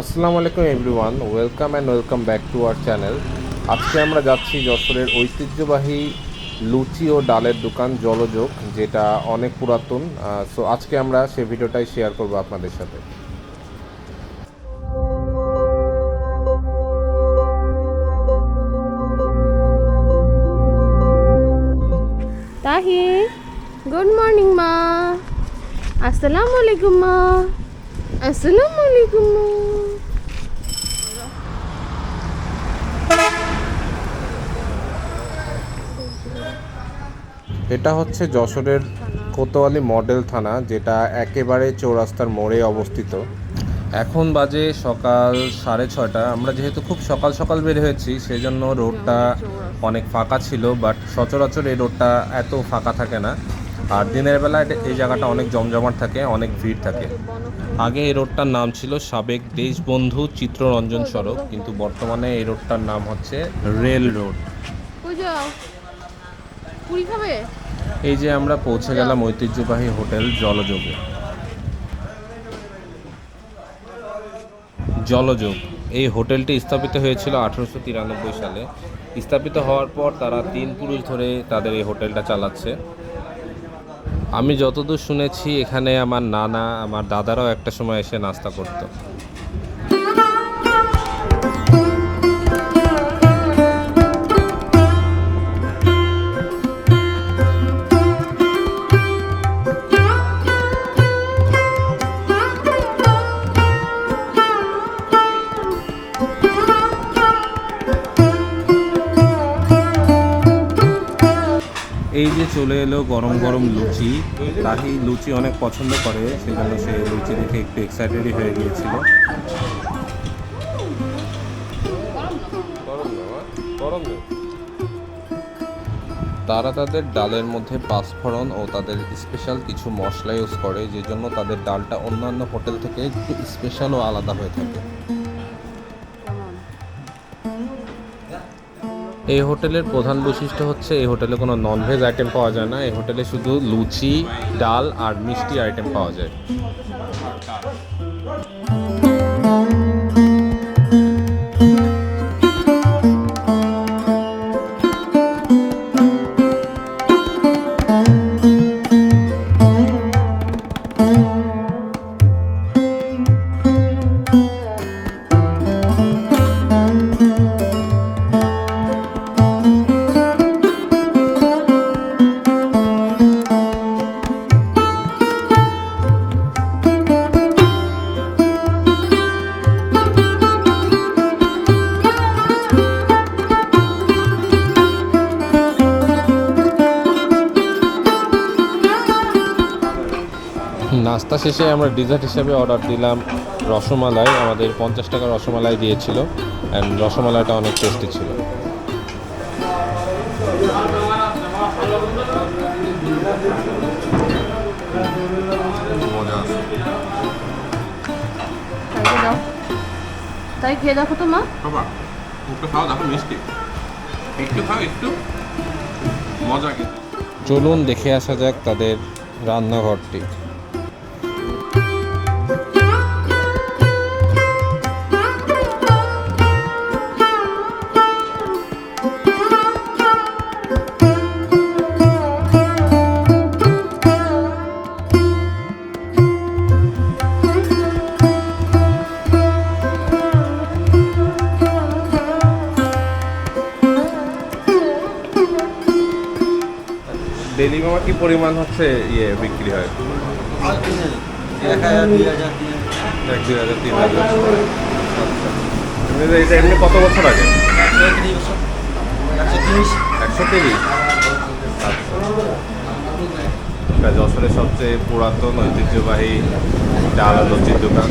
আসসালামু আলাইকুম everyone, welcome and welcome back to our channel. আজকে আমরা যাচ্ছি যশোরের ঐতিহ্যবাহী লুচি ও ডালের দোকান জলযোগ, যেটা অনেক পুরাতন। সো আজকে আমরা সেই ভিডিওটাই শেয়ার করব আপনাদের সাথে। তাহি গুড মর্নিং মা। আসসালামু আলাইকুম, মা। আসসালামু আলাইকুম এটা হচ্ছে যশোরের কোতোয়ালি মডেল থানা যেটা একেবারে চৌরাস্তার মোড়ে অবস্থিত। এখন বাজে সকাল সাড়ে ছয়টা। আমরা যেহেতু খুব সকাল সকাল বের হয়েছি সেই জন্য রোডটা অনেক ফাঁকা ছিল বাট সচরাচর এই রোডটা এত ফাঁকা থাকে না। আর দিনের বেলা এটা- এই জায়গাটা অনেক জমজমাট থাকে অনেক ভিড় থাকে। আগে এই রোডটার নাম ছিল সাবেক দেশবন্ধু চিত্ররঞ্জন সড়ক কিন্তু বর্তমানে এই রোডটার নাম হচ্ছে রেল রোড। এই যে আমরা পৌঁছে গেলাম ঐতিহ্যবাহী হোটেল জলযোগে। জলযোগ এই হোটেলটি স্থাপিত হয়েছিল আঠারোশো তিরানব্বই সালে। স্থাপিত হওয়ার পর তারা তিন পুরুষ ধরে তাদের এই হোটেলটা চালাচ্ছে। আমি যতদূর শুনেছি এখানে আমার নানা আমার দাদারাও একটা সময় এসে নাস্তা করতো। এই যে চলে এলো গরম গরম লুচি তাহি লুচি অনেক পছন্দ করে, সেজন্য সে লুচি দেখে একটু এক্সাইটেডই হয়ে গিয়েছিল। তারা তাদের ডালের মধ্যে পাঁচফোড়ন ও তাদের স্পেশাল কিছু মশলা ইউজ করে যে জন্য তাদের ডালটা অন্যান্য হোটেল থেকে একটু স্পেশাল ও আলাদা হয়ে থাকে। এই হোটেলের প্রধান বৈশিষ্ট্য হচ্ছে এই হোটেলে কোনো ননভেজ আইটেম পাওয়া যায় না। এই হোটেলে শুধু লুচি, ডাল আর মিষ্টি আইটেম পাওয়া যায়। নাস্তা শেষে আমরা ডিজার্ট হিসেবে অর্ডার দিলাম রসমালাই। আমাদের পঞ্চাশ টাকা রসমালাই দিয়েছিল অ্যান্ড রসমালাইটা অনেক টেস্টি ছিল। তাই খেয়ে দেখো তো মা। বাবা একটু খাও দেখো মিষ্টি। একটু খাও একটু। মজা চলুন দেখে আসা যাক তাদের রান্নাঘরটি। মামা কি পরিমাণ হচ্ছে ইয়ে বিক্রি হয়? এক হাজার, তিন হাজার। আচ্ছা। এটা এমনি কত বছর আগে? একশো তিরিশ। যশোরের সবচেয়ে পুরাতন ঐতিহ্যবাহী ডাল ও দোকান।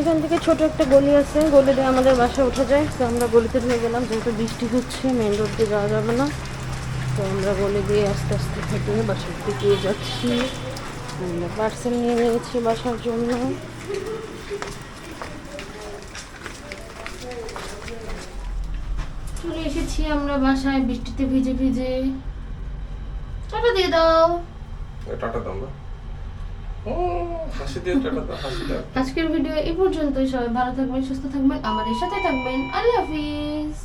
এখান থেকে ছোট একটা গলি আছে গলি দিয়ে আমাদের বাসা উঠে যায়। তো আমরা গলিতে ঢুকে গেলাম, যেহেতু বৃষ্টি হচ্ছে মেন রোড দিয়ে যাওয়া যাবে না। তো আমরা গলি দিয়ে আস্তে আস্তে হেঁটে বাসার দিকে যাচ্ছি। আমরা পার্সেল নিয়ে নিয়েছি বাসার জন্য। চলে এসেছি আমরা বাসায় বৃষ্টিতে ভিজে ভিজে। টাটা দিয়ে দাও। টাটা দাও আজকের ভিডিও এই পর্যন্তই। সবাই ভালো থাকবেন সুস্থ থাকবেন আমাদের সাথে থাকবেন। আল্লাহ হাফিজ।